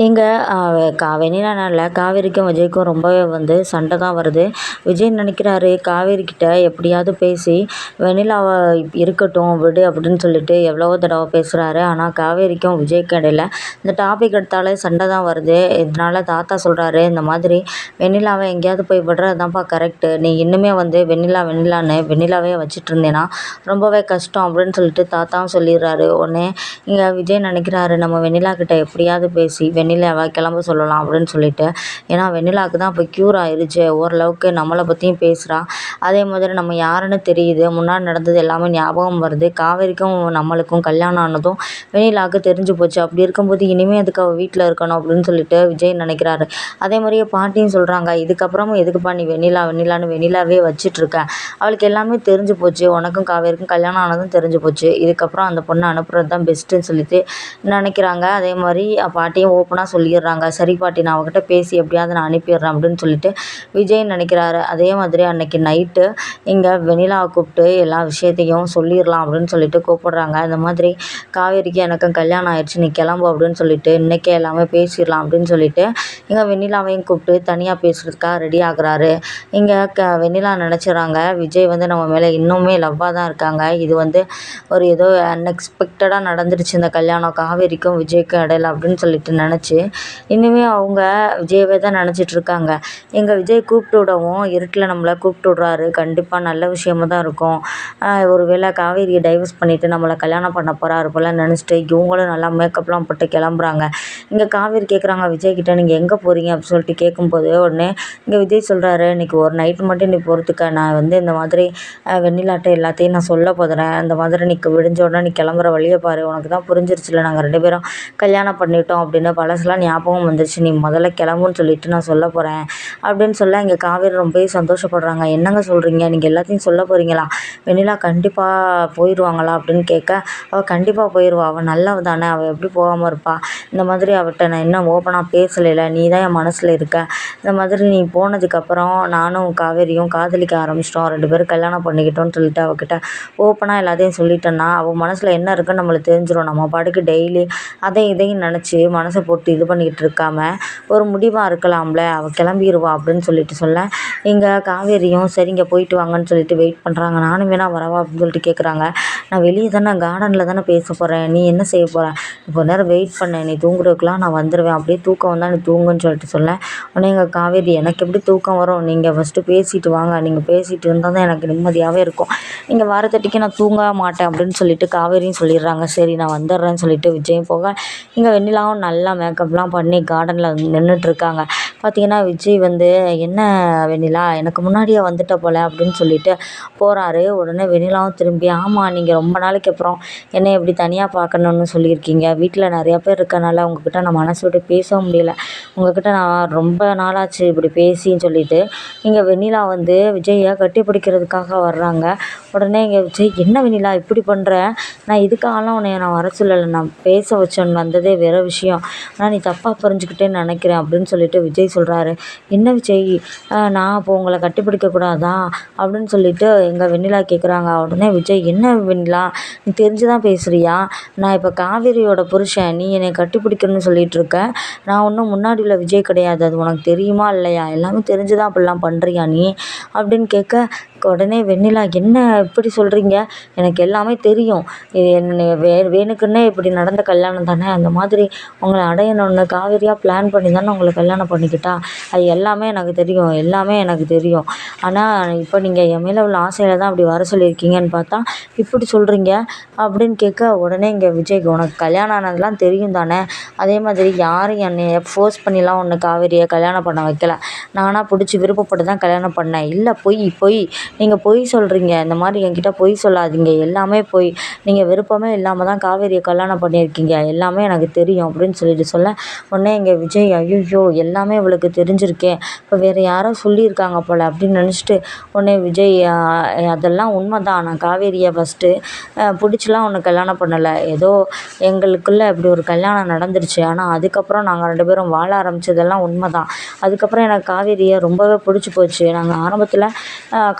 இங்கே கா வெண்ணிலா நாளில் காவேரிக்கும் விஜய்க்கும் ரொம்பவே வந்து சண்டை தான் வருது. விஜய் நினைக்கிறாரு காவேரிக்கிட்ட எப்படியாவது பேசி வெண்ணிலாவை இருக்கட்டும் விடு அப்படின்னு சொல்லிட்டு எவ்வளவோ தடவை பேசுகிறாரு ஆனால் காவேரிக்கும் விஜய்க்கும் இடையில இந்த டாபிக் எடுத்தாலே சண்டை தான் வருது. இதனால தாத்தா சொல்கிறாரு இந்த மாதிரி வெண்ணிலாவை எங்கேயாவது போய் விடுறதுதான்ப்பா கரெக்டு நீ இன்னுமே வந்து வெண்ணிலா வெண்ணிலான்னு வெண்ணிலாவே வச்சுட்டு இருந்தேன்னா ரொம்பவே கஷ்டம் அப்படின்னு சொல்லிட்டு தாத்தாவும் சொல்லிடுறாரு. உடனே இங்கே விஜய் நினைக்கிறாரு நம்ம வெண்ணிலா கிட்ட எப்படியாவது பேசி வெண்ணிலாவை கிளம்ப சொல்லலாம் அப்படின்னு சொல்லிட்டு. ஏன்னா வெண்ணிலாவுக்கு தான் இப்போ க்யூர் ஆயிடுச்சு ஓரளவுக்கு நம்மளை பற்றியும் பேசுகிறா அதே மாதிரி நம்ம யாருன்னு தெரியுது. முன்னாடி நடந்தது எல்லாமே ஞாபகம் வருது. காவேரிக்கும் நம்மளுக்கும் கல்யாணம் ஆனதும் வெண்ணிலாவுக்கு தெரிஞ்சு போச்சு. அப்படி இருக்கும்போது இனிமேல் அதுக்கு அவள் வீட்டில் இருக்கணும் அப்படின்னு சொல்லிட்டு விஜய் நினைக்கிறாரு. அதே மாதிரியே பாட்டியும் சொல்கிறாங்க இதுக்கப்புறமும் எதுக்குப்பா நீ வெண்ணிலா வெண்ணிலான்னு வெண்ணிலாவே வச்சிட்ருக்க அவளுக்கு எல்லாமே தெரிஞ்சு போச்சு. உனக்கும் காவேரிக்கும் கல்யாணம் ஆனதும் தெரிஞ்சு போச்சு. இதுக்கப்புறம் அந்த பொண்ணை அனுப்புறது தான் பெஸ்ட்டுன்னு சொல்லிட்டு நினைக்கிறாங்க. அதே மாதிரி பாட்டியும் ஓப்பனாக சொல்லிடுறாங்க. சரி பாட்டி நான் அவகிட்ட பேசி எப்படியாவது நான் அனுப்பிடுறேன் அப்படின்னு சொல்லிட்டு விஜய் நினைக்கிறாரு. அதே மாதிரி அன்னைக்கு நைட்டு இங்கே வெனிலாவை கூப்பிட்டு எல்லா விஷயத்தையும் சொல்லிடலாம் அப்படின்னு சொல்லிட்டு கூப்பிடுறாங்க. இந்த மாதிரி காவேரிக்கு எனக்கும் கல்யாணம் ஆயிடுச்சு நீ கிளம்பு அப்படின்னு சொல்லிட்டு இன்றைக்கே எல்லாமே பேசிடலாம் அப்படின்னு சொல்லிட்டு இங்கே வெண்ணிலாவையும் கூப்பிட்டு தனியாக பேசுகிறதுக்காக ரெடி ஆகுறாரு. இங்கே க வெண்ணிலா நினச்சிடறாங்க விஜய் வந்து நம்ம மேலே இன்னுமே லவ்வாக தான் இருக்காங்க. இது வந்து ஒரு ஏதோ அன்எக்ஸ்பெக்டடாக நடந்துருச்சு இந்த கல்யாணம். காவேரிக்கும் விஜய்க்கும் இடையில அப்படின்னு சொல்லிட்டு நினச்சி இன்னுமே அவங்க விஜயவே தான் நினச்சிட்ருக்காங்க எங்கள் விஜய் கூப்பிட்டு விடவும் இருட்டில் நம்மளை கூப்பிட்டு விட்றாரு. கண்டிப்பாக நல்ல விஷயமா தான் இருக்கும். ஒரு வேளை காவேரியை டைவர்ஸ் பண்ணிவிட்டு நம்மளை கல்யாணம் பண்ண போகிறாரு போல் நினச்சிட்டு இவங்களும் நல்லா மேக்கப்லாம் போட்டு கிளம்புறாங்க. இங்கே காவேரி கேட்குறாங்க விஜய்கிட்ட நீங்கள் எங்கே போகிறீங்க அப்படின்னு சொல்லிட்டு கேட்கும்போது உடனே இங்கே விஜய் சொல்கிறாரு இன்றைக்கி ஒரு நைட்டு மட்டும் நீ பொறுத்துக்க நான் வந்து இந்த மாதிரி வெண்ணிலாட்ட எல்லாத்தையும் நான் சொல்ல போதுறேன் இந்த மாதிரி நீ விடிஞ்ச உடனே நீ கிளம்புற வழியை பாரு. உனக்கு தான் புரிஞ்சிருச்சுல நாங்கள் ரெண்டு பேரும் கல்யாணம் பண்ணிட்டோம் அப்படின்னு பழசுலாம் ஞாபகம் வந்துருச்சு. நீ முதல்ல கிளம்புன்னு சொல்லிட்டு நான் சொல்ல போகிறேன் அப்படின்னு சொல்ல இங்கே காவேரி ரொம்பவே சந்தோஷப்படுறாங்க. என்னங்க சொல்கிறீங்க நீங்கள் எல்லாத்தையும் சொல்ல போகிறீங்களா வெண்ணிலா கண்டிப்பாக போயிடுவாங்களா அப்படின்னு கேட்க அவள் கண்டிப்பாக போயிடுவா அவள் நல்லவ தானே. அவள் எப்படி போகாமல் இருப்பா? இந்த மாதிரி அவட்ட நான் இன்னும் ஓப்பனாக பேசலைல நீ தான் என் மனசில் இருக்க. இந்த மாதிரி நீ போனதுக்கப்புறம் நானும் காவேரியும் காதலிக்க ஆரம்பிச்சிட்டோம். ரெண்டு பேரும் கல்யாணம் பண்ணிக்கிட்டோம்னு சொல்லிட்டு அவகிட்ட ஓப்பனாக எல்லாத்தையும் சொல்லிட்டேன்னா அவள் மனசில் என்ன இருக்குன்னு நம்மளுக்கு தெரிஞ்சிடும் நம்ம பாட்டுக்கு டெய்லி அதையும் இதையும் நினச்சி மனசை போட்டு இது பண்ணிக்கிட்டு இருக்காம ஒரு முடிவாக இருக்கலாம்ல அவள் கிளம்பிடுவா அப்படின்னு சொல்லிட்டு சொல்ல இங்கே காவேரியும் சரிங்க போயிட்டு வாங்கன்னு சொல்லிட்டு வெயிட் பண்ணுறாங்க நானும் வேணா வரவா அப்படின்னு சொல்லிட்டு கேட்குறாங்க நான் வெளியே தானே கார்டனில் தானே பேச போகிறேன் நீ என்ன செய்ய போகிற இப்போ நேரம் வெயிட் பண்ண. நீ தூங்குறதுக்குலாம் நான் வந்துடுவேன் அப்படியே தூக்கம் வந்தால் நீ தூங்குன்னு சொல்லிட்டு சொல்ல உடனே எங்கள் காவேரி எனக்கு எப்படி தூக்கம் வரும்? நீங்கள் ஃபஸ்ட்டு பேசிட்டு வாங்க. நீங்கள் பேசிட்டு இருந்தால் தான் எனக்கு நிம்மதியாகவே இருக்கும். நீங்கள் வாரத்தட்டிக்கு நான் தூங்க மாட்டேன். அப்படின்னு சொல்லிட்டு காவேரியும் சொல்லிடுறாங்க. சரி நான் வந்துடுறேன்னு சொல்லிட்டு விஜயும் போக இங்கே வெண்ணிலாவும் நல்லா மேக்கப்லாம் பண்ணி கார்டனில் நின்றுட்டுருக்காங்க பார்த்தீங்கன்னா விஜய் வந்து என்ன வெண்ணிலா எனக்கு முன்னாடியே வந்துட்ட போல் அப்படின்னு சொல்லிட்டு போகிறாரு உடனே வெண்ணிலாவும் திரும்பி ஆமாம் நீங்கள் ரொம்ப நாளைக்கு அப்புறம் என்னை எப்படி தனியாக பார்க்கணுன்னு சொல்லியிருக்கீங்க? வீட்டில் நிறையா பேர் இருக்கனால உங்ககிட்ட நான் மனசு விட்டு பேசவும் முடியல. உங்ககிட்ட நான் ரொம்ப நாளாச்சு இப்படி பேசின்னு சொல்லிட்டு. இங்கே வெண்ணிலா வந்து விஜயை கட்டி பிடிக்கிறதுக்காக வர்றாங்க. உடனே இங்கே விஜய் என்ன வெண்ணிலா இப்படி பண்ணுற நான் இதுக்காகலாம் உன்னை நான் வர சொல்லலை. நான் பேச வச்சோன்னு வந்ததே வேறு விஷயம். ஆனால் நீ தப்பாக புரிஞ்சுக்கிட்டேன்னு நினைக்கிறேன். அப்படின்னு சொல்லிட்டு விஜய் சொல்கிறாரு என்ன விஜய்? நான் அப்போ உங்களை கட்டிப்பிடிக்கக்கூடாதா அப்படின்னு சொல்லிட்டு எங்கள் வெண்ணிலா கேட்குறாங்க உடனே விஜய் என்ன வெண்ணிலா? நீ தெரிஞ்சு தான் பேசுகிறியா நான் இப்போ காவேரியோட புருஷன். நீ என்னை கட்டிப்பிடிக்கணும்னு சொல்லிட்டு இருக்க நான் ஒன்றும் முன்னாடி உள்ள விஜய் கிடையாது. அது உனக்கு தெரியுமா இல்லையா? எல்லாமே தெரிஞ்சு தான் அப்படிலாம் பண்ணுறியா நீ? அப்படின்னு கேட்க உடனே வெண்ணிலா என்ன இப்படி சொல்கிறீங்க எனக்கு எல்லாமே தெரியும். இது என்ன வே வேணுக்குன்னே இப்படி நடந்த கல்யாணம் தானே? அந்த மாதிரி உங்களை அடையணும்னு காவேரியாக பிளான் பண்ணி தானே உங்களை கல்யாணம் பண்ணிக்கிட்டா? அது எல்லாமே எனக்கு தெரியும். எல்லாமே எனக்கு தெரியும். ஆனால் இப்போ நீங்கள் என் மேலே உள்ள ஆசையில் தான் அப்படி வர சொல்லியிருக்கீங்கன்னு பார்த்தா இப்படி சொல்கிறீங்க அப்படின்னு கேட்க உடனே இங்கே விஜய்க்கு உனக்கு கல்யாணம் ஆனதெல்லாம் தெரியும் தானே? அதே மாதிரி யாரும் என்னை ஃபோர்ஸ் பண்ணிலாம் ஒன்று காவேரியை கல்யாணம் பண்ண வைக்கல. நானாக பிடிச்சி விருப்பப்பட்டு தான் கல்யாணம் பண்ணேன். இல்லை பொய் பொய். நீங்கள் பொய் சொல்கிறீங்க இந்த மாதிரி என்கிட்ட பொய் சொல்லாதீங்க. எல்லாமே பொய். நீங்கள் விருப்பமே இல்லாமல் தான் காவேரியை கல்யாணம் பண்ணியிருக்கீங்க. எல்லாமே எனக்கு தெரியும் அப்படின்னு சொல்லிட்டு சொல்ல உடனே எங்கள் விஜய் ஐயோ எல்லாமே இவளுக்கு தெரிஞ்சிருக்கே. இப்போ வேறு யாரோ சொல்லியிருக்காங்க போல் அப்படின்னு நினச்சிட்டு உடனே விஜய் அதெல்லாம் உண்மை தான் நான் காவேரியை ஃபஸ்ட்டு பிடிச்சிலாம் ஒன்று கல்யாணம் பண்ணலை. ஏதோ எங்களுக்குள்ளே இப்படி ஒரு கல்யாணம் நடந்துருச்சு. ஆனால் அதுக்கப்புறம் நாங்கள் ரெண்டு பேரும் வாழ ஆரம்பித்ததெல்லாம் உண்மை தான் அதுக்கப்புறம் எனக்கு காவேரியை ரொம்பவே பிடிச்சி போச்சு. நாங்கள் ஆரம்பத்தில்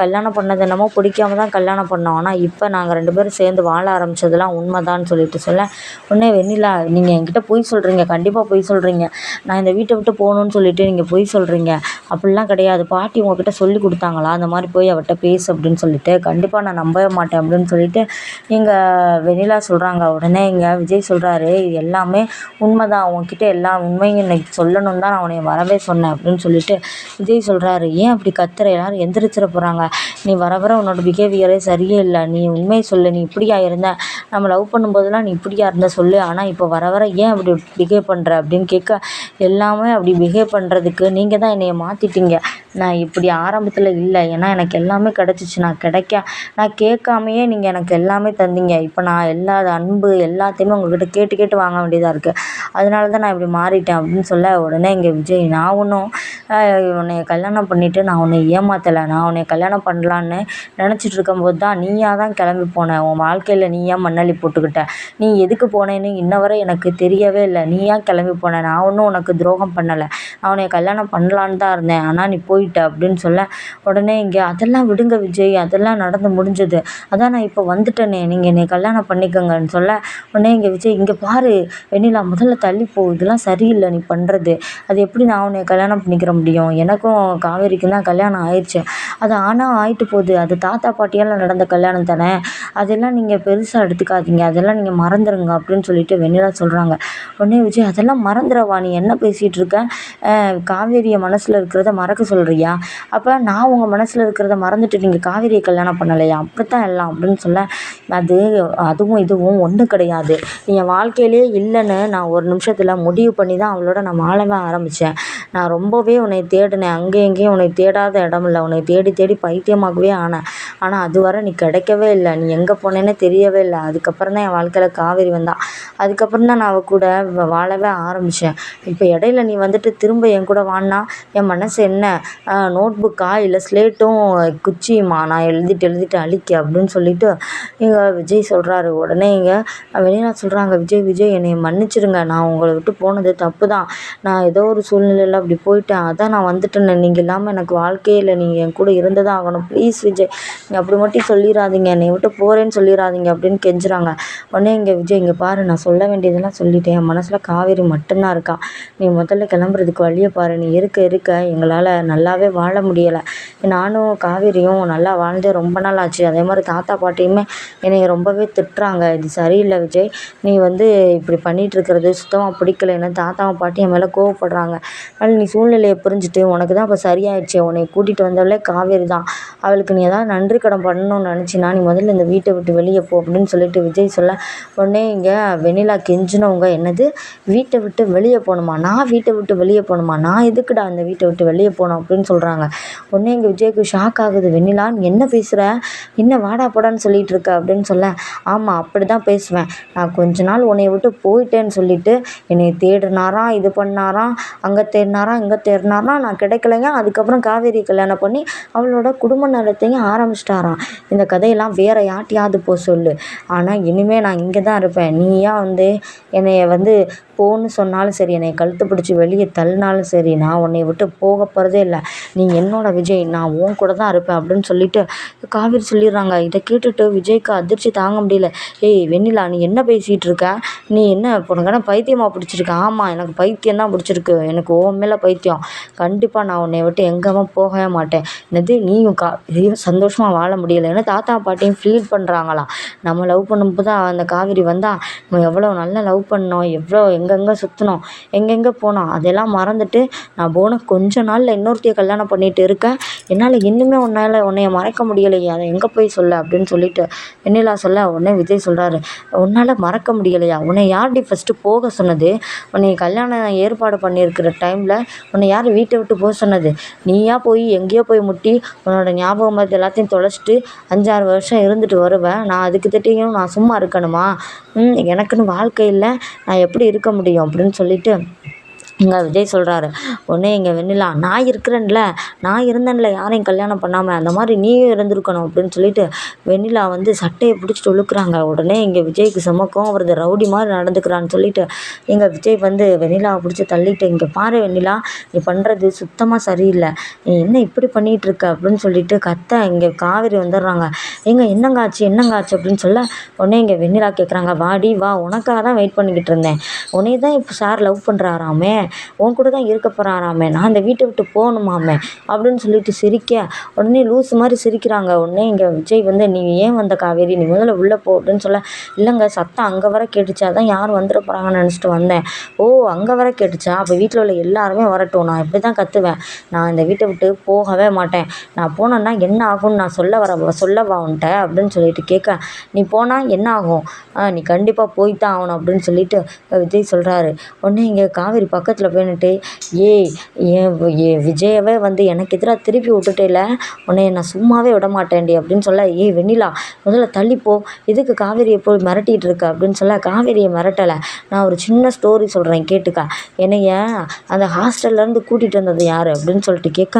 கல்யாணம் கல்யாணம் பண்ணது என்னமோ பிடிக்காம தான் கல்யாணம் பண்ணோம். ஆனால் இப்போ நாங்கள் ரெண்டு பேரும் சேர்ந்து வாழ ஆரம்பித்ததெல்லாம் உண்மைதான்னு சொல்லிட்டு சொல்ல உடனே வெண்ணிலா நீங்கள் என்கிட்ட பொய் சொல்கிறீங்க கண்டிப்பாக பொய் சொல்கிறீங்க நான் இந்த வீட்டை விட்டு போகணுன்னு சொல்லிட்டு நீங்கள் பொய் சொல்கிறீங்க அப்படிலாம் கிடையாது. பாட்டி உங்ககிட்ட சொல்லி கொடுத்தாங்களா? அந்த மாதிரி போய் அவட்ட பேசு அப்படின்னு சொல்லிட்டு கண்டிப்பாக நான் நம்பவே மாட்டேன் அப்படின்னு சொல்லிட்டு நீங்கள் வெண்ணிலா சொல்கிறாங்க உடனே இங்கே விஜய் சொல்கிறாரு இது எல்லாமே உண்மை தான் உங்ககிட்ட எல்லா உண்மையும் இன்னைக்கு சொல்லணும் தான் நான் உன்னை வரவே சொன்னேன் அப்படின்னு சொல்லிட்டு விஜய் சொல்கிறாரு ஏன் அப்படி கத்துற? எல்லாரும் எந்திரிச்சிட போகிறாங்க நீ வர வர உன்னோட பிஹேவியரே சரியே இல்லை நீ உண்மையை சொல்லு. நீ இப்படியா இருந்த? நம்ம லவ் பண்ணும்போதெல்லாம் நீ இப்படியா இருந்த சொல்லு. ஆனால் இப்போ வர வர ஏன் அப்படி பிஹேவ் பண்ணுற அப்படின்னு கேட்க எல்லாமே அப்படி பிஹேவ் பண்ணுறதுக்கு நீங்கள் தான் என்னைய மாற்றிட்டீங்க நான் இப்படி ஆரம்பத்தில் இல்லை. ஏன்னா எனக்கு எல்லாமே கிடச்சிச்சு. நான் கிடைக்க நான் கேட்காமையே நீங்கள் எனக்கு எல்லாமே தந்தீங்க. இப்போ நான் எல்லா அன்பு எல்லாத்தையுமே உங்கள்கிட்ட கேட்டு கேட்டு வாங்க வேண்டியதாக இருக்குது அதனால தான் நான் இப்படி மாறிட்டேன் அப்படின்னு சொல்ல உடனே இங்கே விஜய் நான் ஒன்றும் உன்னைய கல்யாணம் பண்ணிவிட்டு நான் உன்னை ஏமாற்றலை நான் உன்னை கல்யாணம் பண்ணலான்னு நினச்சிட்டு இருக்கும்போது தான் நீயாக தான் கிளம்பி போன. உன் வாழ்க்கையில் நீயா மண்ணள்ளி போட்டுக்கிட்ட. நீ எதுக்கு போனேன்னு இன்ன வரை எனக்கு தெரியவே இல்லை. நீயா கிளம்பி போன. நான் ஒன்றும் உனக்கு துரோகம் பண்ணலை. நான் உன்னைய கல்யாணம் பண்ணலான்னு தான் இருந்தேன். ஆனால் நீ போய் போயிட்ட அப்படின்னு சொல்ல உடனே இங்கே அதெல்லாம் விடுங்க விஜய் அதெல்லாம் நடந்து முடிஞ்சது. அதான் நான் இப்போ வந்துட்டேனே நீங்கள் என்னை கல்யாணம் பண்ணிக்கோங்கன்னு சொல்ல உடனே இங்கே விஜய் இங்கே பாரு வெண்ணிலா முதல்ல தள்ளி போ இதெல்லாம் சரியில்லை நீ பண்ணுறது அது எப்படி நான் உன்னை கல்யாணம் பண்ணிக்கிற முடியும்? எனக்கும் காவேரிக்கும் தான் கல்யாணம் ஆயிடுச்சு அது ஆனால் ஆயிட்டு போகுது. அது தாத்தா பாட்டியால் நடந்த கல்யாணம் தானே. அதெல்லாம் நீங்கள் பெருசாக எடுத்துக்காதீங்க. அதெல்லாம் நீங்கள் மறந்துடுங்க அப்படின்னு சொல்லிட்டு வெண்ணிலா சொல்கிறாங்க உடனே விஜய் அதெல்லாம் மறந்துடவா நீ என்ன பேசிகிட்டு இருக்க? காவேரியை மனசில் இருக்கிறத மறக்க சொல்கிறியா அப்போ நான் உங்கள் மனசில் இருக்கிறத மறந்துட்டு நீங்கள் காவேரியை கல்யாணம் பண்ணலையா? அப்படித்தான் எல்லாம் அப்படின்னு சொல்ல அது அதுவும் இதுவும் ஒன்றும் கிடையாது. என் வாழ்க்கையிலே இல்லைன்னு நான் ஒரு நிமிஷத்தில் முடிவு பண்ணி தான் அவளோட நான் வாழவே ஆரம்பித்தேன் நான் ரொம்பவே உன்னை தேடினேன். அங்கேயும் இங்கேயும் உன்னை தேடாத இடம் இல்லை உன்னை தேடி தேடி பைத்தியமாகவே ஆனேன். ஆனால் அதுவரை நீ கிடைக்கவே இல்லை. நீ எங்கே போனேன்னே தெரியவே இல்லை. அதுக்கப்புறம் தான் என் வாழ்க்கையில் காவேரி வந்தால் அதுக்கப்புறம் தான் நான் அவள் கூட வாழவே ஆரம்பித்தேன் இப்போ இடையில நீ வந்துட்டு திரும்ப என் கூட வான்னா? என் மனசு என்ன? நோட் புக்கா இல்லை ஸ்லேட்டும் குச்சியுமா? நான் எழுதிட்டு எழுதிட்டு அழிக்க அப்படின்னு சொல்லிட்டு இங்கே விஜய் சொல்கிறாரு உடனே இங்கே வெளிநாட்டு சொல்கிறாங்க விஜய் விஜய் என்னை மன்னிச்சிடுங்க. நான் உங்களை விட்டு போனது தப்பு தான். நான் ஏதோ ஒரு சூழ்நிலையில் அப்படி போயிட்டேன். அதான் நான் வந்துட்டேனே நீங்கள் இல்லாமல் எனக்கு வாழ்க்கையில் நீங்கள் என் கூட இருந்து தான் ஆகணும். ப்ளீஸ் விஜய். நீங்கள் அப்படி மட்டும் சொல்லிடாதீங்க என்னை விட்டு போகிறேன்னு சொல்லிடாதீங்க அப்படின்னு கெஞ்சுறாங்க. உடனே இங்கே விஜய் இங்கே பாரு. நான் சொல்ல வேண்டியதெல்லாம் சொல்லிட்டேன். என் மனசில் காவேரி மட்டும்தான் இருக்கா. நீ முதல்ல கிளம்புறதுக்கு வழியை பாரு. நீ இருக்க இருக்க. எங்களால் நல்லாவே வாழ முடியலை. நானும் காவேரியும் நல்லா வாழ்ந்து ரொம்ப நாள் ஆச்சு. அதே மாதிரி தாத்தா பாட்டியுமே என்னை ரொம்பவே திட்டுறாங்க. இது சரியில்லை விஜய். நீ வந்து இப்படி பண்ணிகிட்டு இருக்கிறது சுத்தமாக பிடிக்கலைன்னு தாத்தாவும் பாட்டியும் என் மேலே கோவப்படுறாங்க. அதனால் நீ சூழ்நிலையை புரிஞ்சுட்டு உனக்கு தான் இப்போ சரியாயிடுச்சு. உன்னை கூட்டிகிட்டு வந்தவளே காவேரி தான். அவளுக்கு நீ ஏதாவது நன்றி கடன் பண்ணணும்னு நினச்சின்னா நீ முதல்ல இந்த வீட்டை விட்டு வெளியே போ அப்படின்னு சொல்லிட்டு விஜய் சொல்ல உடனே இங்கே வெண்ணிலா கெஞ்சினவங்க என்னது? வீட்டை விட்டு வெளியே போகணுமா? நான் வீட்டை விட்டு வெளியே போகணுமா? நான் எதுக்குடா அந்த வீட்டை விட்டு வெளியே போகணும் அப்படின்னு சொல்கிறாங்க உடனே இங்கே விஜய்க்கு ஷாக் ஆகுது. வெண்ணிலா என்ன பேசுகிற என்ன வாடா போடான்னு சொல்லிகிட்டு இருக்க அப்படின்னு சொல்ல ஆமாம் அப்படி தான் பேசுவேன். நான் கொஞ்ச நாள் உன்னை விட்டு போயிட்டேன்னு சொல்லிட்டு என்னை தேடினாராம் இது பண்ணாராம் அங்கே தேடினாராம் இங்கே தேடினாராம். நான் கிடைக்கலைங்க. அதுக்கப்புறம் காவேரி கல்யாணம் பண்ணி அவளோட குடும்ப நடத்தையும் ஆரம்பிச்சிட்டாராம். இந்த கதையெல்லாம் வேறு யார்ட்டையாவது போ சொல்லு. ஆனால் இனிமேல் நான் இங்கே தான் இருப்பேன். நீயா வந்து என்னைய வந்து போன்னு சொன்னாலும் சரி என்னை கழுத்து பிடிச்சி வெளியே தள்ளினாலும் சரி நான் உன்னை விட்டு போக போகிறதே இல்லை. நீ என்னோட விஜய் நான் உன் கூட தான் இருப்பேன் அப்படின்னு சொல்லிட்டு காவேரி சொல்லிடுறாங்க. இதை கேட்டுட்டு விஜய்க்கு அதிர்ச்சி தாங்க முடியல. ஏய் வெண்ணிலா நீ என்ன பேசிகிட்டு இருக்க? நீ என்ன உனக்கு என்ன பைத்தியமாக பிடிச்சிருக்கு? ஆமாம் எனக்கு பைத்தியம் தான் பிடிச்சிருக்கு. எனக்கு உன் மேலே பைத்தியம். கண்டிப்பாக நான் உன்னை விட்டு எங்கேயுமே போகவே மாட்டேன். என்னது நீயும் கா இதையும் சந்தோஷமாக வாழ முடியலை. ஏன்னா தாத்தா பாட்டியும் ஃபீல் பண்ணுறாங்களாம் நம்ம லவ் பண்ணும்போது தான் அந்த காவேரி வந்தால் எவ்வளோ நல்லா லவ் பண்ணோம் எவ்வளோ எங்கெங்கே சுற்றினோம் எங்கெங்கே போனோம் அதெல்லாம் மறந்துட்டு நான் போன கொஞ்ச நாளில் இன்னொருத்தியை கல்யாணம் பண்ணிகிட்டு இருக்கேன். என்னால் இன்னுமே உன்னால் உன்னைய மறக்க முடியலையே அதை எங்கே போய் சொல்ல அப்படின்னு சொல்லிட்டு வெண்ணிலா சொல்ல உடனே விஜய் சொல்கிறாரு உன்னால் மறக்க முடியலையா? உன்னை யார்டி ஃபஸ்ட்டு போக சொன்னது? உன்னை கல்யாணம் ஏற்பாடு பண்ணியிருக்கிற டைமில் உன்னை யார் வீட்டை விட்டு போக சொன்னது? நீயா போய் எங்கேயோ போய் முட்டி உன்னோட ஞாபகம் மருந்து எல்லாத்தையும் தொலைச்சிட்டு அஞ்சாறு வருஷம் இருந்துட்டு வருவேன். நான் அதுக்கு திட்டியும் நான் சும்மா இருக்கணுமா? எனக்குன்னு வாழ்க்கையில் நான் எப்படி இருக்க முடியும் அப்படின்னு சொல்லிட்டு இங்கே விஜய் சொல்கிறாரு உடனே இங்கே வெண்ணிலா நான் இருக்கிறேன்ல நான் இருந்தேன்ல யாரையும் கல்யாணம் பண்ணாமல் அந்த மாதிரி நீயும் இருந்திருக்கணும் அப்படின்னு சொல்லிட்டு வெண்ணிலா வந்து சட்டையை பிடிச்சிட்டு இழுக்குறாங்க. உடனே இங்கே விஜய்க்கு செமக்கம் அவரது ரவுடி மாதிரி நடந்துக்கிறான்னு சொல்லிட்டு எங்கள் விஜய் வந்து வெண்ணிலாவை பிடிச்சி தள்ளிட்டு இங்கே பாரு வெண்ணிலா நீ பண்ணுறது சுத்தமாக சரியில்லை. நீ என்ன இப்படி பண்ணிகிட்டு இருக்க? அப்படின்னு சொல்லிட்டு கத்த இங்கே காவேரி வந்துடுறாங்க. ஏங்க என்னங்க ஆச்சு என்னங்க ஆச்சு அப்படின்னு சொல்ல உடனே இங்கே வெண்ணிலா கேட்குறாங்க வாடி வா உனக்காக தான் வெயிட் பண்ணிக்கிட்டு இருந்தேன். உனே தான் இப்போ சார் லவ் பண்ணுறாராமே உன் கூட தான் இருக்க போகிறாராமே நான் இந்த வீட்டை விட்டு போகணுமாமே அப்படின்னு சொல்லிட்டு சிரிக்க. உடனே லூஸ் மாதிரி சிரிக்கிறாங்க. உடனே இங்கே விஜய் வந்து நீ ஏன் வந்த காவேரி? நீ முதல்ல உள்ளே போ அப்படின்னு சொல்ல இல்லைங்க சத்தம் அங்கே வர கேட்டுச்சா. தான் யார் வந்துட போகிறாங்கன்னு நினச்சிட்டு வந்தேன். ஓ அங்கே வர கேட்டுச்சா? அப்போ வீட்டில் உள்ள எல்லாருமே வரட்டும். நான் இப்படி தான் கற்றுவேன் நான் இந்த வீட்டை விட்டு போகவே மாட்டேன். நான் போனேன்னா என்ன ஆகும்னு நான் சொல்ல வர சொல்லவா உன்ட்ட அப்படின்னு சொல்லிட்டு கேட்க நீ போனால் என்ன ஆகும்? நீ கண்டிப்பாக போய் தான் ஆகணும் அப்படின்னு சொல்லிட்டு விஜய் சொல்கிறாரு உடனே இங்கே காவேரி பக்கத்தில் போய் நின்னுட்டு ஏய் ஏன் ஏ விஜயவே வந்து எனக்கு எதிராக திருப்பி விட்டுட்டேல உன்னை நான் சும்மாவே விட மாட்டேன்டி அப்படின்னு சொல்ல ஏய் வெண்ணிலா முதல்ல தள்ளிப்போ எதுக்கு காவேரியை போய் மிரட்டிகிட்டு இருக்க? அப்படின்னு சொல்ல காவேரியை மிரட்டலை. நான் ஒரு சின்ன ஸ்டோரி சொல்கிறேன் கேட்டுக்கா. என்னைய அந்த ஹாஸ்டல்லேருந்து கூட்டிகிட்டு வந்தது யார்? அப்படின்னு சொல்லிட்டு கேட்க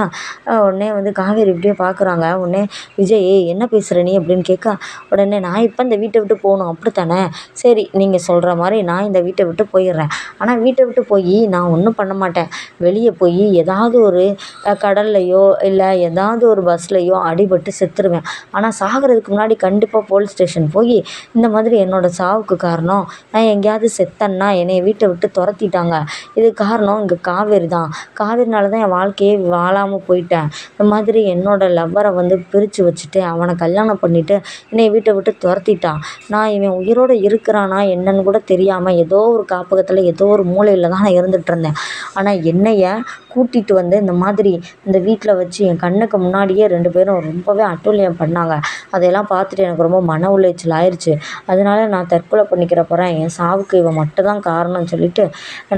உடனே வந்து காவேரி இப்படியே பார்க்குறாங்க உடனே விஜய் ஏய் என்ன பேசுகிற நீ? அப்படின்னு கேட்க உடனே நான் இப்போ இந்த வீட்டை விட்டு போகணும் அப்படித்தானே? சரி நீங்கள் சொல்கிற மாதிரி நான் இந்த வீட்டை விட்டு போயிடுறேன். ஆனால் வீட்டை விட்டு போய் நான் நான் ஒன்றும் பண்ண மாட்டேன். வெளியே போய் ஏதாவது ஒரு கடல்லையோ இல்லை ஏதாவது ஒரு பஸ்லையோ அடிபட்டு செத்துருவேன். ஆனால் சாகிறதுக்கு முன்னாடி கண்டிப்பாக போலீஸ் ஸ்டேஷன் போய் இந்த மாதிரி என்னோடய சாவுக்கு காரணம் நான் எங்கேயாவது செத்தேன்னா என்னை வீட்டை விட்டு துரத்திட்டாங்க. இதுக்கு காரணம் இங்கே காவேரி தான். காவேரினால தான் என் வாழ்க்கையே வாழாமல் போயிட்டேன். இந்த மாதிரி என்னோடய லவ்வரை வந்து பிரித்து வச்சுட்டு அவனை கல்யாணம் பண்ணிவிட்டு என்னை வீட்டை விட்டு துரத்திட்டான். நான் இவன் உயிரோடு இருக்கிறானா என்னன்னு கூட தெரியாமல் ஏதோ ஒரு காப்பகத்தில் ஏதோ ஒரு மூலையில் தான் நான் போட்டிருந்தேன். ஆனால் என்னைய கூட்டிகிட்டு வந்து இந்த மாதிரி இந்த வீட்டில் வச்சு என் கண்ணுக்கு முன்னாடியே ரெண்டு பேரும் ரொம்பவே அட்டூழியம் பண்ணாங்க. அதையெல்லாம் பார்த்துட்டு எனக்கு ரொம்ப மன உளைச்சல் ஆயிடுச்சு அதனால நான் தற்கொலை பண்ணிக்கிற போகிறேன் என் சாவுக்கு இவன் மட்டும்தான் காரணம்னு சொல்லிட்டு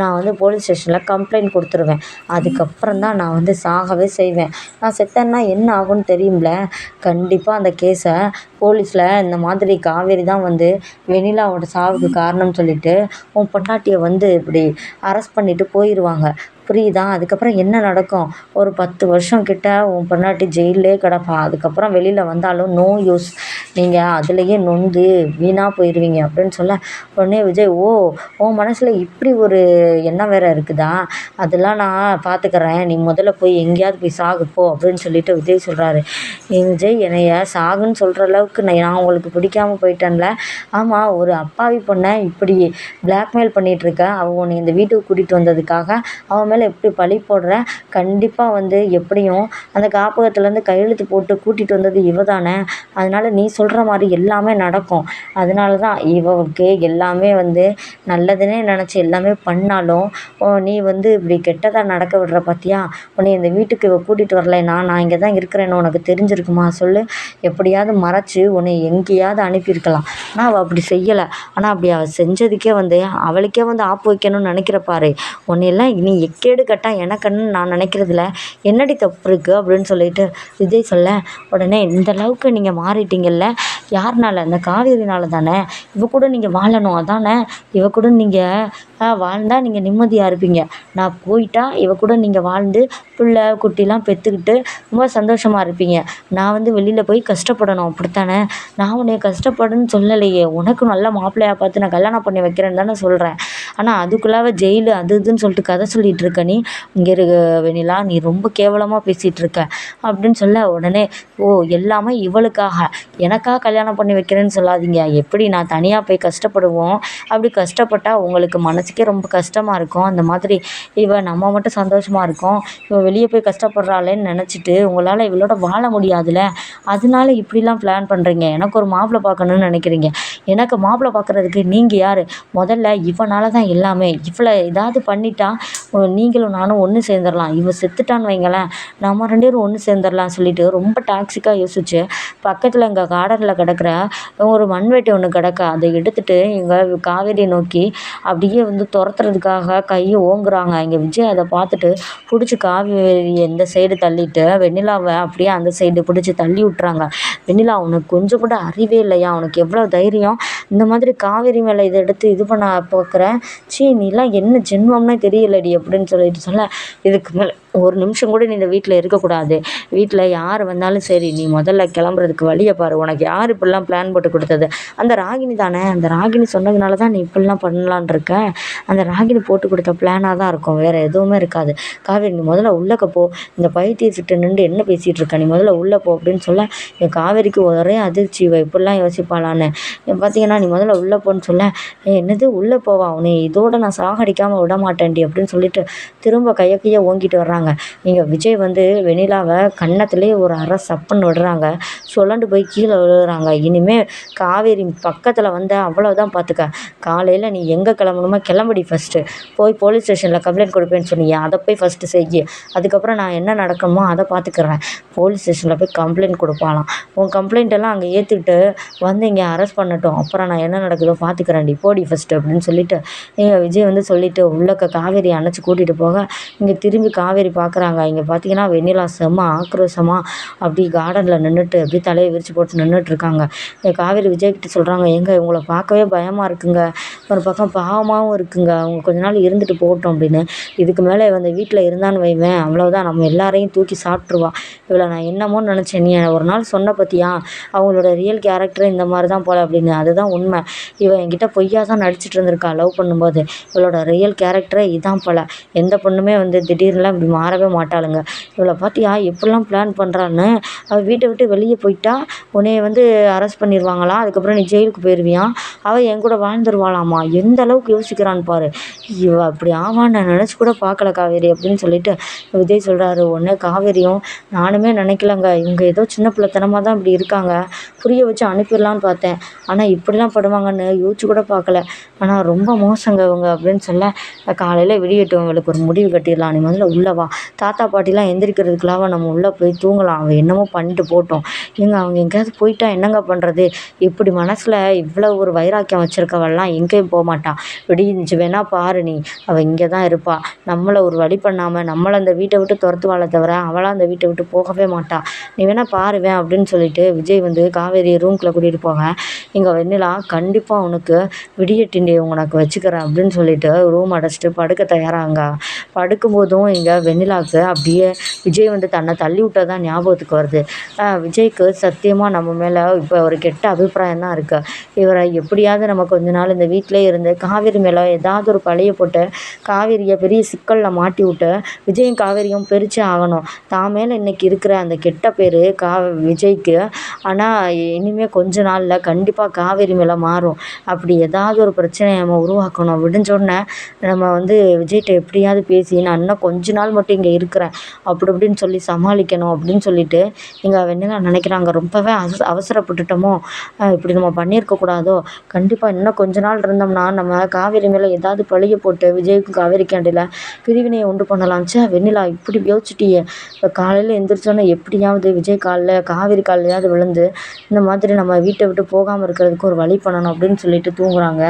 நான் வந்து போலீஸ் ஸ்டேஷனில் கம்ப்ளைண்ட் கொடுத்துருவேன். அதுக்கப்புறம் தான் நான் வந்து சாகவே செய்வேன். நான் செத்தேன்னா என்ன ஆகும்னு தெரியும்ல? கண்டிப்பாக அந்த கேஸை போலீஸில் இந்த மாதிரி காவேரி தான் வந்து வெண்ணிலாவோட சாவுக்கு காரணம்னு சொல்லிட்டு உன் பொண்டாட்டியை வந்து இப்படி அரெஸ்ட் பண்ணிவிட்டு போயிடுவாங்க புரியுதா? அதுக்கப்புறம் என்ன நடக்கும்? ஒரு பத்து வருஷம் கிட்ட உன் பொண்டாட்டி ஜெயிலே கிடப்பா. அதுக்கப்புறம் வெளியில் வந்தாலும் நோ யூஸ் நீங்கள் அதுலேயே நொந்து வீணாக போயிடுவீங்க அப்படின்னு சொல்ல உடனே விஜய் ஓ உன் மனசில் இப்படி ஒரு எண்ணம் வேறு இருக்குதா? அதெல்லாம் நான் பார்த்துக்கிறேன் நீ முதல்ல போய் எங்கேயாவது போய் சாகு போ அப்படின்னு சொல்லிட்டு விஜய் சொல்கிறாரு விஜய் என்னைய சாகுன்னு சொல்கிற அளவுக்கு நான் உங்களுக்கு பிடிக்காம போயிட்டேன்ல. ஆமாம் ஒரு அப்பாவி பொண்ணை இப்படி பிளாக்மெயில் பண்ணிகிட்ருக்க அவன் உன்னை இந்த வீட்டுக்கு கூட்டிகிட்டு வந்ததுக்காக அவன் மேலே எப்படி பழி போடுற? கண்டிப்பாக வந்து எப்படியும் அந்த காப்பகத்துலேருந்து கையெழுத்து போட்டு கூட்டிகிட்டு வந்தது இவ தானே அதனால் நீ சொல்கிற மாதிரி எல்லாமே நடக்கும். அதனால தான் இவளுக்கு எல்லாமே வந்து நல்லதுன்னே நினச்சி எல்லாமே பண்ணாலும் நீ வந்து இப்படி கெட்டதாக நடக்க விடுற பார்த்தியா உன்னை இந்த வீட்டுக்கு இவள் கூட்டிகிட்டு வரலைன்னா நான் இங்கே தான் இருக்கிறேன்னு உனக்கு தெரிஞ்சிருக்குமா? சொல்லு. எப்படியாவது மறைச்சி உன்னை எங்கேயாவது அனுப்பியிருக்கலாம். ஆனால் அவள் அப்படி செய்யலை. ஆனால் அப்படி அவள் செஞ்சதுக்கே வந்து அவளுக்கே வந்து ஆப்பு வைக்கணும்னு நினைக்கிற பாரு. உன்னையெல்லாம் நீ கேடு கட்டா எனக்குன்னு நான் நினைக்கிறதுல என்னடி தப்பு இருக்குது அப்படின்னு சொல்லிட்டு விஜய் சொல்ல உடனே இந்த அளவுக்கு நீங்கள் மாறிட்டீங்கல்ல? யாருனால? இந்த காவேரினால தானே? இவ கூட நீங்கள் வாழணும் அதானே? இவ கூட நீங்கள் வாழ்ந்தால் நீங்கள் நிம்மதியாக இருப்பீங்க. நான் போயிட்டா இவ கூட நீங்கள் வாழ்ந்து பிள்ளை குட்டிலாம் பெற்றுக்கிட்டு ரொம்ப சந்தோஷமாக இருப்பீங்க. நான் வந்து வெளியில் போய் கஷ்டப்படணும் அப்படித்தானே? நான் உன்னை கஷ்டப்படுன்னு சொல்லலையே. உனக்கு நல்ல மாப்பிள்ளையாக பார்த்து நான் கல்யாணம் பண்ணி வைக்கிறேன்னு தானே சொல்கிறேன் ஆனால் அதுக்குள்ளாவே ஜெயிலு அது இதுன்னு சொல்லிட்டு கதை சொல்லிகிட்டு இருக்க நீ. இங்கே இருக்க வெண்ணிலா நீ ரொம்ப கேவலமாக பேசிகிட்டு இருக்க அப்படின்னு சொல்ல உடனே ஓ எல்லாமே இவளுக்காக. எனக்காக கல்யாணம் பண்ணி வைக்கிறேன்னு சொல்லாதீங்க. எப்படி நான் தனியாக போய் கஷ்டப்படுவோம்? அப்படி கஷ்டப்பட்டால் உங்களுக்கு மனசுக்கே ரொம்ப கஷ்டமாக இருக்கும். அந்த மாதிரி இவள் நம்ம மட்டும் சந்தோஷமாக இருக்கோம். இவள் வெளியே போய் கஷ்டப்படுறாளேன்னு நினச்சிட்டு உங்களால் இவளோட வாழ முடியாதுல்ல அதனால இப்படிலாம் பிளான் பண்ணுறீங்க எனக்கு ஒரு மாப்பிள்ளை பார்க்கணுன்னு நினைக்கிறீங்க. எனக்கு மாப்பிள்ளை பார்க்குறதுக்கு நீங்கள் யார்? முதல்ல இவனால தான் எல்லாமே. இவ்வளோ ஏதாவது பண்ணிட்டா நீங்களும் நானும் ஒன்று சேர்ந்துடலாம் இவள் செத்துட்டான்னு வைங்களேன். நம்ம ரெண்டு பேரும் ஒன்று சேர்ந்துடலாம் சொல்லிட்டு ரொம்ப டாக்ஸிக்காக யோசிச்சு பக்கத்தில் எங்கள் கார்டனில் கிடக்குற ஒரு மண்வெட்டி ஒன்று கிடக்க. அதை எடுத்துட்டு எங்கள் காவேரியை நோக்கி அப்படியே வந்து துரத்துறதுக்காக கையை ஓங்குறாங்க. இங்கே விஜய் அதை பார்த்துட்டு பிடிச்சி காவேரி இந்த சைடு தள்ளிட்டு வெண்ணிலாவை அப்படியே அந்த சைடு பிடிச்சி தள்ளி விட்றாங்க வெண்ணிலா உனக்கு கொஞ்சம் கூட அறிவே இல்லையா? உனக்கு எவ்வளோ தைரியம்? இந்த மாதிரி காவேரி மேலே இதை எடுத்து இது பண்ண பார்க்குற சீ நீலாம் என்ன ஜென்மம்னே தெரியலடி அப்படின்னு சொல்லிட்டு சொல்ல இதுக்கு மேலே ஒரு நிமிஷம் கூட நீ இந்த வீட்டில் இருக்கக்கூடாது வீட்டில் யார் வந்தாலும் சரி நீ முதல்ல கிளம்புறதுக்கு வழியை பாரு. உனக்கு யார் இப்படிலாம் பிளான் போட்டு கொடுத்தது? அந்த ராகினி தானே? அந்த ராகினி சொன்னதுனால தான் நீ இப்படிலாம் பண்ணலான் இருக்க. அந்த ராகினி போட்டு கொடுத்த பிளானாக தான் இருக்கும். வேறு எதுவுமே இருக்காது. காவேரி நீ முதல்ல உள்ளக்க போ. இந்த பைத்தியத்திட்ட நின்று என்ன பேசிகிட்டு இருக்க? நீ முதல்ல உள்ளே போ அப்படின்னு சொல்ல என் காவேரிக்கு ஒரே அதிர்ச்சி. இவ இப்படிலாம் யோசிப்பாளான்னு. பார்த்தீங்கன்னா நீ முதல்ல உள்ளே போன்னு சொல்ல என்னது? உள்ளே போவா? உன்னை இதோட நான் சாகடிக்காமல் விட மாட்டேன்டி அப்படின்னு சொல்லிட்டு திரும்ப கையை கையை ஓங்கிட்டு வர்றாங்க. இங்கே விஜய் வந்து வெண்ணிலாவை கன்னத்துலேயே ஒரு அரை சப்புன்னு விடுறாங்க. சுழண்டு போய் கீழே விழுறாங்க. இனிமேல் காவேரி பக்கத்தில் வந்து அவ்வளோதான் பார்த்துக்க காலையில் நீ எங்கே கிளம்பணுமோ கிளம்புடி ஃபஸ்ட்டு போய் போலீஸ் ஸ்டேஷனில் கம்ப்ளைண்ட் கொடுப்பேன்னு சொன்னீங்க அதை போய் ஃபஸ்ட்டு செய் அதுக்கப்புறம் நான் என்ன நடக்கணுமோ அதை பார்த்துக்கிறேன் போலீஸ் ஸ்டேஷனில் போய் கம்ப்ளைண்ட் கொடுப்பாலாம் உன் கம்ப்ளைண்ட்டெல்லாம் அங்கே ஏற்றுக்கிட்டு வந்து இங்கே அரெஸ்ட் பண்ணட்டும். அப்புறம் நான் என்ன நடக்குதோ பார்த்துக்கிறேன்டி போடி ஃபஸ்ட்டு அப்படின்னு சொல்லிட்டு நீங்கள் விஜய் வந்து சொல்லிவிட்டு உள்ளக்க காவேரி அணைச்சி கூட்டிகிட்டு போக. இங்கே திரும்பி காவேரி பார்க்குறாங்க இங்கே பார்த்தீங்கன்னா வெண்ணிலா செம்ம ஆக்ரோஷமாக அப்படி கார்டனில் நின்றுட்டு அப்படியே தலையை விரித்து போட்டு நின்றுட்டுருக்காங்க இங்கே காவேரி விஜய்கிட்ட சொல்கிறாங்க எங்க இவங்கள பார்க்கவே பயமாக இருக்குங்க. ஒரு பக்கம் பாவமாகவும் இருக்குங்க. அவங்க கொஞ்ச நாள் இருந்துட்டு போகட்டும் அப்படின்னு. இதுக்கு மேலே இந்த வீட்டில் இருந்தான்னு வைவேன். அவ்வளோதான் நம்ம எல்லாரையும் தூக்கி சாப்பிட்ருவா இவளை நான் என்னமோன்னு நினச்சேன். நீ ஒரு நாள் சொன்ன பற்றியா அவங்களோட ரியல் கேரக்டர் இந்த மாதிரி தான் போல அப்படின்னு. அதுதான் உண்மை. இவன் என்கிட்ட பொய்யா தான் நடிச்சிட்டு இருந்திருக்கா லவ் பண்ணும்போது. இவளோட ரியல் கேரக்டரே இதான் போல. எந்த பொண்ணுமே வந்து திடீர்னுலாம் இப்படி மா மாறவே மாட்டாளுங்க. இவளை பார்த்தியா எப்படிலாம் பிளான் பண்ணுறான்னு அவள் வீட்டை விட்டு வெளியே போயிட்டா உன்னைய வந்து அரெஸ்ட் பண்ணிடுவாங்களாம் அதுக்கப்புறம் நீ ஜெயிலுக்கு போயிடுவியாம் அவள் என் கூட வாழ்ந்துருவாளாமா? எந்த அளவுக்கு யோசிக்கிறான்னு பாரு. இவ அப்படி ஆவான்னு நான் நினச்சி கூட பார்க்கல காவேரி அப்படின்னு சொல்லிட்டு விஜய் சொல்கிறாரு ஒன்று காவேரியும் நானுமே நினைக்கலங்க. இவங்க ஏதோ சின்ன பிள்ளைத்தனமாக தான் இப்படி இருக்காங்க. புரிய வச்சு அனுப்பிடலான்னு பார்த்தேன். ஆனால் இப்படிலாம் படுவாங்கன்னு யோசிச்சு கூட பார்க்கல. ஆனால் ரொம்ப மோசங்க இவங்க அப்படின்னு சொல்ல காலையில் விடியட்டும். இவளுக்கு ஒரு முடிவு கட்டிடலாம். நீ முதல்ல உள்ளே வா தாத்தா பாட்டிலாம் எந்திரிக்கிறதுக்குள்ளாவ நம்ம உள்ளே போய் தூங்கலாம். அவன் என்னமோ பண்ணிட்டு போட்டோம். ஏங்க அவங்க எங்கேயாவது போயிட்டா என்னங்க பண்ணுறது இப்படி மனசில் இவ்வளோ ஒரு வைராக்கியம் வச்சுருக்கவள்லாம் எங்கேயும் போக மாட்டான் விடிஞ்சு வேணா பாரு நீ. அவள் இங்கே தான் இருப்பாள் நம்மளை ஒரு வழி பண்ணாமல் நம்மளை அந்த வீட்டை விட்டு துரத்துவாளை தவிர அவளாம் அந்த வீட்டை விட்டு போகவே மாட்டாள் நீ வேணா பாருவேன் அப்படின்னு சொல்லிட்டு விஜய் வந்து காவேரி ரூம்குள்ளே கூட்டிகிட்டு போக இங்கே வெண்ணிலா கண்டிப்பாக உனக்கு விடியட்டிண்டி உனக்கு வச்சுக்கிறேன் அப்படின்னு சொல்லிட்டு ரூம் அடைச்சிட்டு படுக்க தயாராங்க படுக்கும்போதும் இங்கே வெண்ணிலாவுக்கு அப்படியே விஜய் வந்து தன்னை தள்ளி விட்டதான் ஞாபகத்துக்கு வருது. விஜய்க்கு சத்தியமாக நம்ம மேலே இப்போ ஒரு கெட்ட அபிப்பிராயம் தான் இருக்குது இவரை எப்படியாவது நம்ம கொஞ்ச நாள் இந்த வீட்டிலே இருந்து காவேரி மேலே ஏதாவது ஒரு பழைய போட்டு காவேரியை பெரிய சிக்கலில் மாட்டி விட்டு விஜயும் காவேரியும் பிரித்து ஆகணும். தான் மேலே இன்றைக்கி இருக்கிற அந்த கெட்ட பேர் கா விஜய்க்கு. ஆனால் இனிமேல் கொஞ்ச நாளில் கண்டிப்பாக காவேரி மேலே மாறும். அப்படி ஏதாவது ஒரு பிரச்சனையை நம்ம உருவாக்கணும். விடிஞ்சோடனே நம்ம வந்து விஜய்கிட்ட எப்படியாவது பேசி நான் இன்னும் கொஞ்ச நாள் மட்டும் இங்கே இருக்கிறேன். அப்படி இப்படின்னு சொல்லி சமாளிக்கணும் அப்படின்னு சொல்லிட்டு இங்கே வெண்ணிலா நினைக்கிறாங்க. ரொம்பவே அவச அவசரப்பட்டுட்டோமோ? இப்படி நம்ம பண்ணியிருக்கக்கூடாதோ கண்டிப்பாக இன்னும் கொஞ்ச நாள் இருந்தோம்னா நம்ம காவேரி மேலே ஏதாவது பழிய போட்டு விஜய்க்கு காவேரி இடையில பிரிவினையை உண்டு பண்ணலாம்ச்சா வெண்ணிலா இப்படி யோசிச்சிட்டியே. இப்போ காலையில் எந்திரிச்சோன்னே எப்படியாவது விஜய் காலில் காவேரி காலையாவது விழுந்து இந்த மாதிரி நம்ம வீட்டை விட்டு போகாமல் இருக்கிறதுக்கு ஒரு வழி பண்ணணும் அப்படின்னு சொல்லிட்டு தூங்குறாங்க.